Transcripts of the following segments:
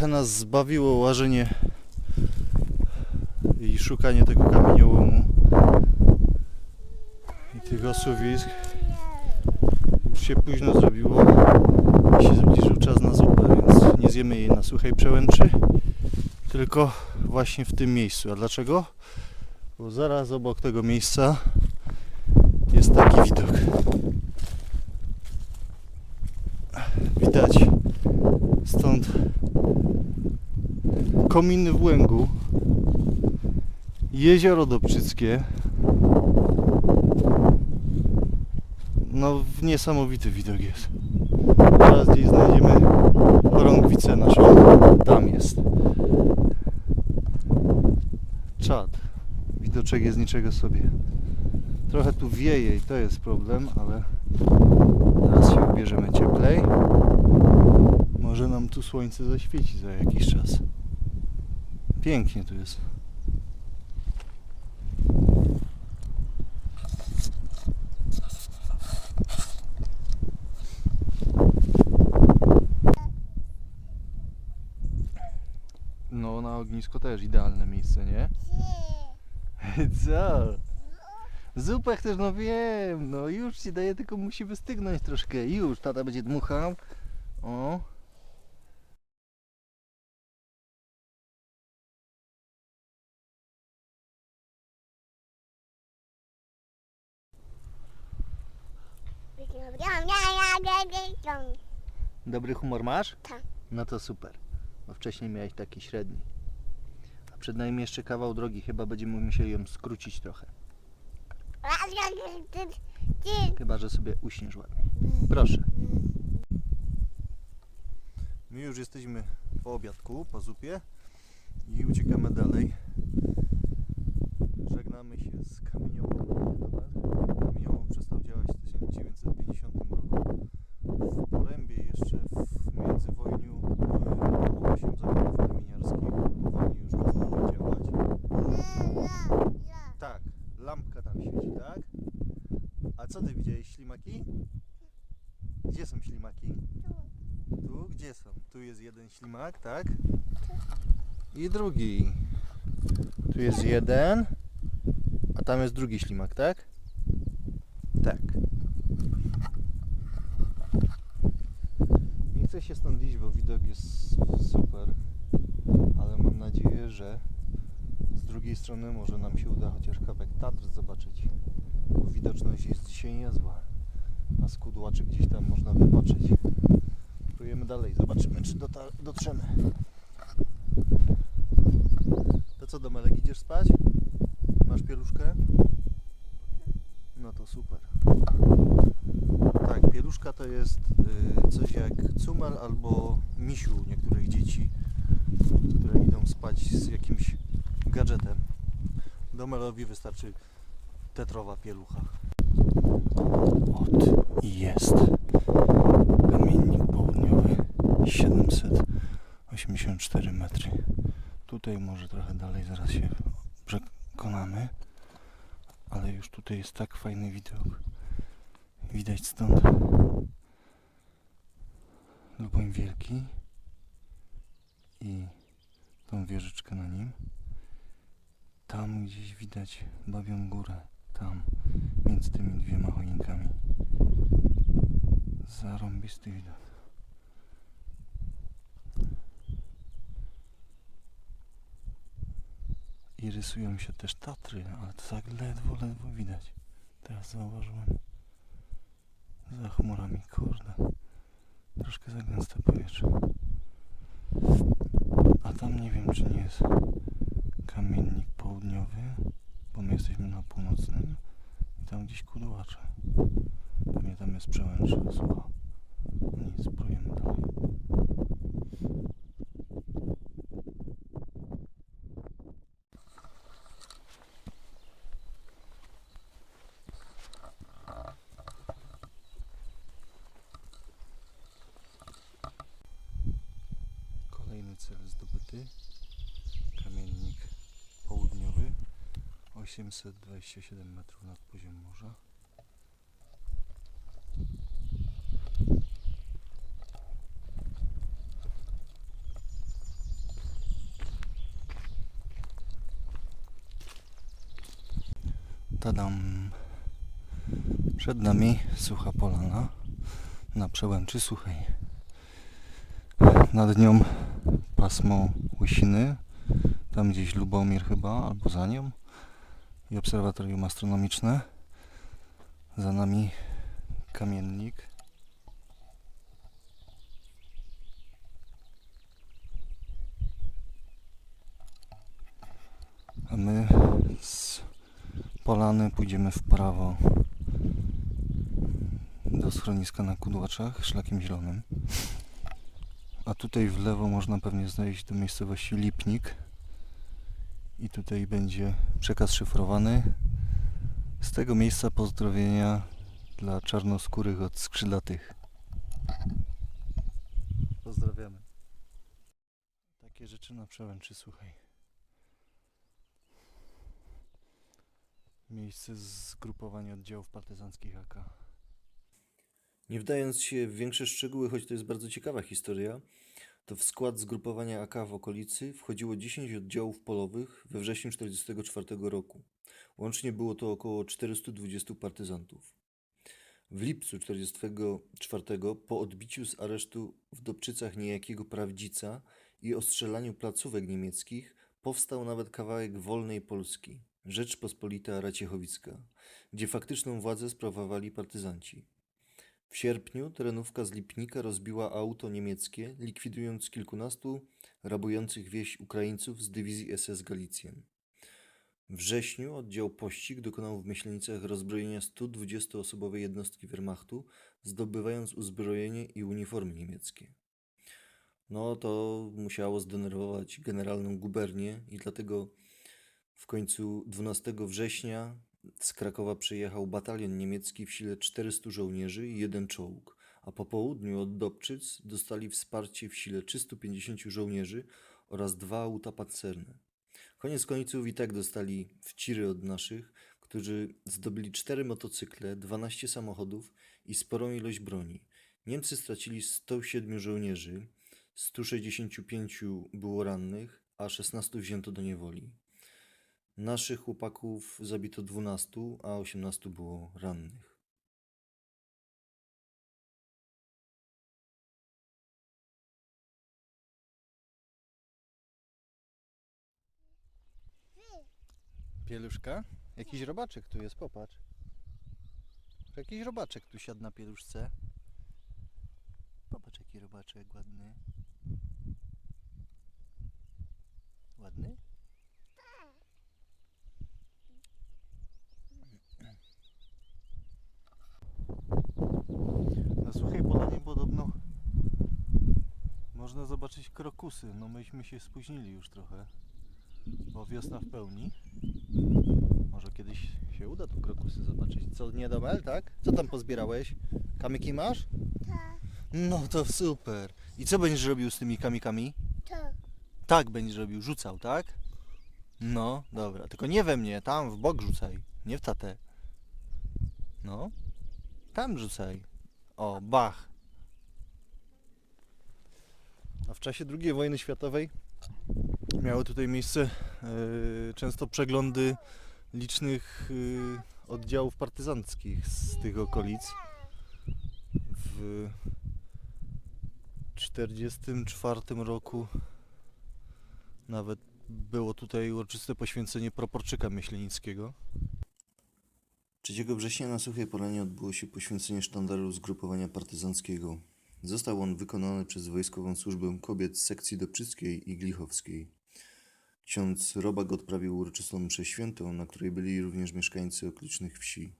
Trochę nas zbawiło łażenie i szukanie tego kamieniołomu i tych osuwisk. Już się późno zrobiło i się zbliżył czas na zupę, więc nie zjemy jej na suchej przełęczy, tylko właśnie w tym miejscu. A dlaczego? Bo zaraz obok tego miejsca jest taki widok. Widać stąd kominy w Łęgu, jezioro Dobrzyckie. No niesamowity widok jest. Teraz gdzieś znajdziemy chorągwicę naszą. Tam jest. Czad. Widoczek jest niczego sobie. Trochę tu wieje i to jest problem, ale teraz się ubierzemy cieplej. Może nam tu słońce zaświeci za jakiś czas. Pięknie tu jest. No, na ognisko też idealne miejsce, nie? Co? Zupę chcesz? No wiem, no już ci daję, tylko musi wystygnąć troszkę. Już, tata będzie dmuchał. O. Dobry humor masz? Tak. No to super. Bo wcześniej miałeś taki średni. A przed nami jeszcze kawał drogi, chyba będziemy musieli ją skrócić trochę. Chyba, że sobie uśniesz ładnie. Proszę. My już jesteśmy po obiadku, po zupie i uciekamy dalej. Żegnamy się z kamieniołomem. Kamieniołom przestał działać w 1950 roku. W Porębie jeszcze w międzywojniu były 8 zakładów kamieniarskich. Po wojnie już przestały działać. Tak, lampka tam świeci, tak? A co ty widziałeś, ślimaki? Gdzie są ślimaki? Tu? Gdzie są? Tu jest jeden ślimak, tak? I drugi. Tu jest jeden, a tam jest drugi ślimak, tak? Tak. Nie chcę się stąd iść, bo widok jest super, ale mam nadzieję, że z drugiej strony może nam się uda chociaż kawałek Tatr zobaczyć, widoczność jest dzisiaj niezła, a z kudłaczy gdzieś tam można wypatrzeć. Próbujemy dalej, zobaczymy czy dotrzemy. To co Domelek, idziesz spać? Masz pieluszkę? No to super. Tak, pieluszka to jest y, coś jak cumel albo misiu niektórych dzieci, które idą spać z jakimś gadżetem. Domelowi wystarczy tetrowa pielucha. Ot jest kamiennik południowy 784 metry. Tutaj może trochę dalej zaraz się przekonamy, ale już tutaj jest tak fajny widok. Widać stąd Luboń Wielki i tą wieżyczkę na nim. Tam gdzieś widać Babią Górę, tam między tymi dwiema choinkami. Zarąbisty widok. I rysują się też Tatry, ale to tak ledwo, ledwo widać. Teraz zauważyłem. Za chmurami, kurde. Troszkę za gęste powietrze. A tam nie wiem, czy nie jest kamiennik południowy, bo my jesteśmy na północnym i tam gdzieś kudłacze. Pewnie tam jest przełęcz sucha. Nic, próbujemy dalej. 827 metrów nad poziom morza. Tadam. Przed nami sucha polana na przełęczy suchej. Nad nią pasmo łysiny, tam gdzieś Lubomir chyba, albo za nią i obserwatorium astronomiczne. Za nami kamiennik. A my z polany pójdziemy w prawo do schroniska na Kudłaczach szlakiem zielonym. A tutaj w lewo można pewnie znaleźć do miejscowości Lipnik. I tutaj będzie przekaz szyfrowany. Z tego miejsca pozdrowienia dla czarnoskórych od skrzydlatych. Pozdrawiamy. Takie rzeczy na przełęczy, słuchaj. Miejsce zgrupowania oddziałów partyzanckich AK. Nie wdając się w większe szczegóły, choć to jest bardzo ciekawa historia, to w skład zgrupowania AK w okolicy wchodziło 10 oddziałów polowych we wrześniu 1944 roku. Łącznie było to około 420 partyzantów. W lipcu 1944 po odbiciu z aresztu w Dobczycach niejakiego prawdzica i ostrzelaniu placówek niemieckich powstał nawet kawałek wolnej Polski, Rzeczpospolita Raciechowicka, gdzie faktyczną władzę sprawowali partyzanci. W sierpniu terenówka z Lipnika rozbiła auto niemieckie, likwidując kilkunastu rabujących wieś Ukraińców z dywizji SS Galicjen. W wrześniu oddział Pościg dokonał w Myślenicach rozbrojenia 120-osobowej jednostki Wehrmachtu, zdobywając uzbrojenie i uniformy niemieckie. No to musiało zdenerwować generalną gubernię i dlatego w końcu 12 września z Krakowa przyjechał batalion niemiecki w sile 400 żołnierzy i jeden czołg, a po południu od Dobczyc dostali wsparcie w sile 350 żołnierzy oraz dwa auta pancerne. Koniec końców i tak dostali wciry od naszych, którzy zdobyli cztery motocykle, 12 samochodów i sporą ilość broni. Niemcy stracili 107 żołnierzy, 165 było rannych, a 16 wzięto do niewoli. Naszych chłopaków zabito 12, a 18 było rannych. Pieluszka? Jakiś robaczek tu jest, popatrz. Jakiś robaczek tu siadł na pieluszce. Popatrz jaki robaczek ładny. Ładny? Na suchej polanie podobno można zobaczyć krokusy. No myśmy się spóźnili już trochę, bo wiosna w pełni. Może kiedyś się uda tu krokusy zobaczyć. Co, nie Domel, tak? Co tam pozbierałeś? Kamyki masz? No to super. I co będziesz robił z tymi kamikami? Tak. Tak będziesz robił, rzucał, tak? No, dobra. Tylko nie we mnie, tam w bok rzucaj. Nie w tatę. No. Tam rzucaj. O, bach. A w czasie II wojny światowej miały tutaj miejsce e, często przeglądy licznych e, oddziałów partyzanckich z tych okolic. W 1944 roku nawet było tutaj uroczyste poświęcenie proporczyka myślenickiego. 3 września na Suchej Polanie odbyło się poświęcenie sztandaru zgrupowania partyzanckiego. Został on wykonany przez Wojskową Służbę Kobiet z sekcji Dobczyckiej i Glichowskiej. Ksiądz Robak odprawił uroczystą mszę świętą, na której byli również mieszkańcy okolicznych wsi.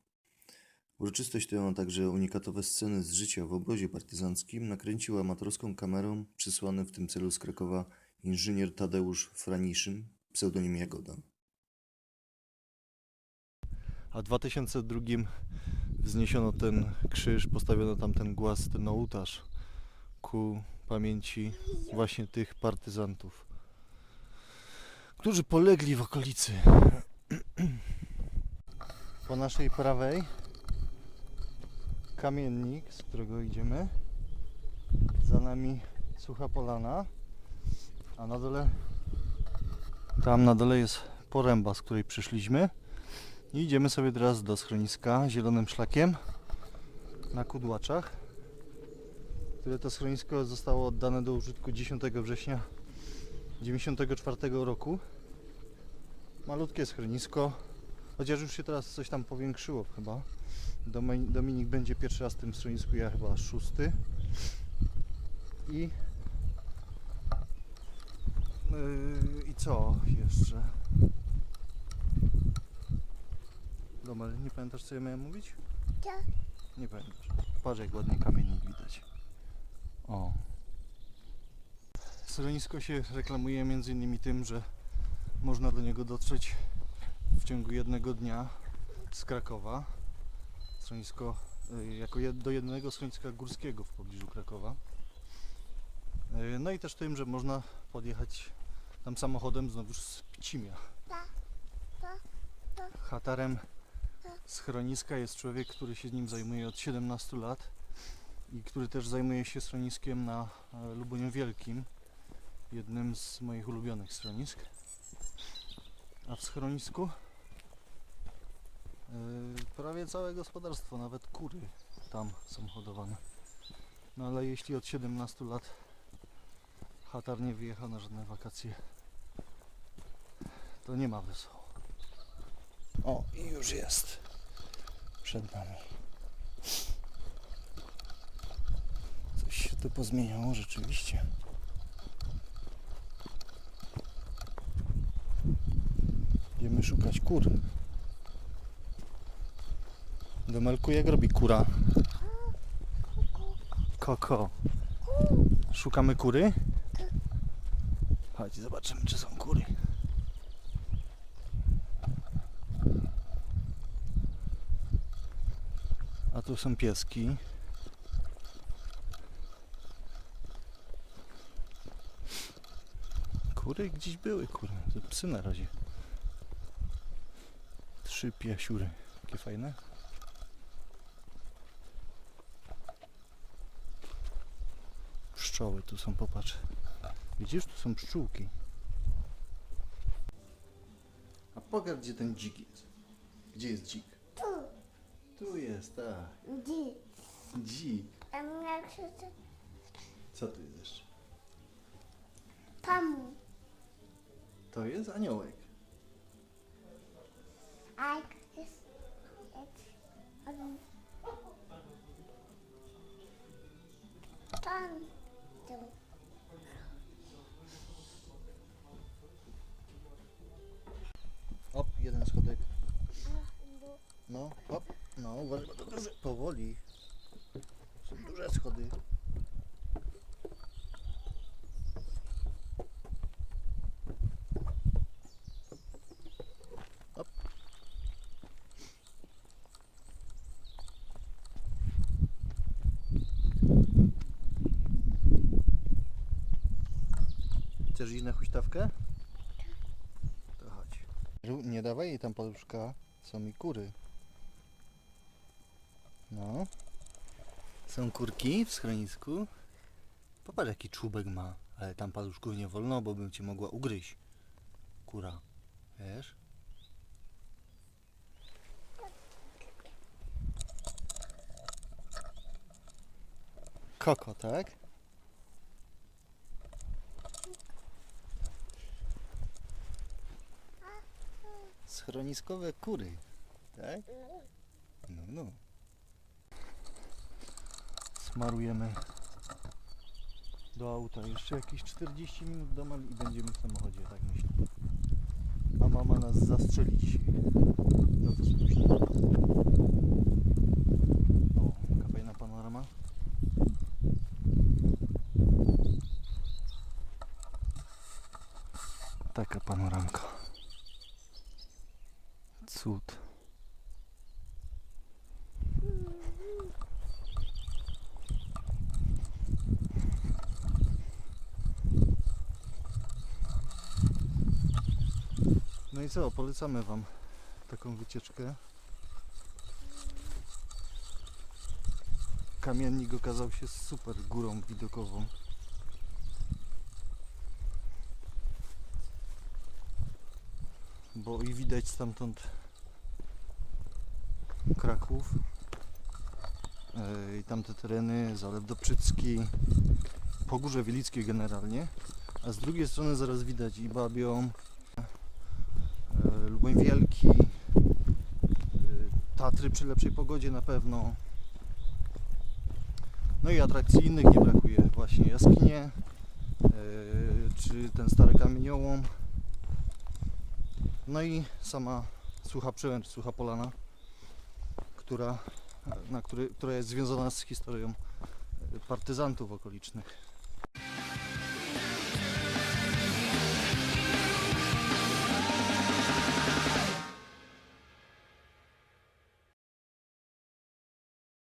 Uroczystość tę, a także unikatowe sceny z życia w obozie partyzanckim nakręcił amatorską kamerą przysłany w tym celu z Krakowa inżynier Tadeusz Franiszyn, pseudonim Jagoda. A w 2002 wzniesiono ten krzyż, postawiono tam ten głaz, ten ołtarz ku pamięci właśnie tych partyzantów, którzy polegli w okolicy. Po naszej prawej kamiennik, z którego idziemy. Za nami sucha polana, a na dole tam na dole jest poręba, z której przyszliśmy. I idziemy sobie teraz do schroniska zielonym szlakiem na Kudłaczach, które to schronisko zostało oddane do użytku 10 września 1994 roku. Malutkie schronisko, chociaż już się teraz coś tam powiększyło chyba. Domi- Dominik będzie pierwszy raz w tym schronisku, ja chyba szósty. I Yy, I co jeszcze? Domel, nie pamiętasz co ja miałem mówić? Tak. Nie pamiętasz. Patrz jak ładnie kamiennik widać. O. Schronisko się reklamuje między innymi tym, że można do niego dotrzeć w ciągu jednego dnia z Krakowa. Schronisko y, jako do jednego schroniska górskiego w pobliżu Krakowa. Y, No i też tym, że można podjechać tam samochodem znowuż z Pcimia. Hatarem schroniska jest człowiek, który się nim zajmuje od 17 lat i który też zajmuje się schroniskiem na e, Lubuniu Wielkim, jednym z moich ulubionych schronisk. A w schronisku e, prawie całe gospodarstwo, nawet kury tam są hodowane. No ale jeśli od 17 lat Hatar nie wyjechał na żadne wakacje, to nie ma wesoło. O, i już jest przed nami. Coś się tu pozmieniało rzeczywiście. Idziemy szukać kur. Domelku, jak robi kura? Koko. Szukamy kury? Chodź, zobaczymy, czy są kury. A tu są pieski. Kury gdzieś były, kury. To psy na razie. Trzy piasiury. Takie fajne. Pszczoły tu są, popatrz. Widzisz, tu są pszczółki. A pokaż, gdzie ten dzik jest. Gdzie jest dzik? Tu. Tu jest, tak. Gdzie? Dzik. A mnie Co tu jest jeszcze? To jest aniołek. Hop, jeden schodek. No, hop. No, uważaj, bo to. Powoli. Są duże schody. Hop. Chcesz iść na huśtawkę? To chodź. Nie dawaj jej tam paluszka, są mi kury. No. Są kurki w schronisku. Popatrz jaki czubek ma. Ale tam paluszków nie wolno, bo bym cię mogła ugryźć. Kura. Wiesz? Koko, tak? Schroniskowe kury. Tak? No, no. Smarujemy do auta. Jeszcze jakieś 40 minut do i będziemy w samochodzie, tak myślę. A mama nas zastrzeli dzisiaj. Za to. O, jaka fajna panorama. Taka panoramka. Cud. No i co, polecamy Wam taką wycieczkę. Kamiennik okazał się super górą widokową. Bo i widać stamtąd Kraków e, i tamte tereny, Zalew Dobczycki, Pogórze Wielickie generalnie, a z drugiej strony zaraz widać i Babią, e, Luboń Wielki, e, Tatry przy lepszej pogodzie na pewno. No i atrakcji innych nie brakuje, właśnie jaskinie, czy ten stary kamieniołom. No i sama Sucha Przełęcz, Sucha Polana, która, na który, która jest związana z historią partyzantów okolicznych.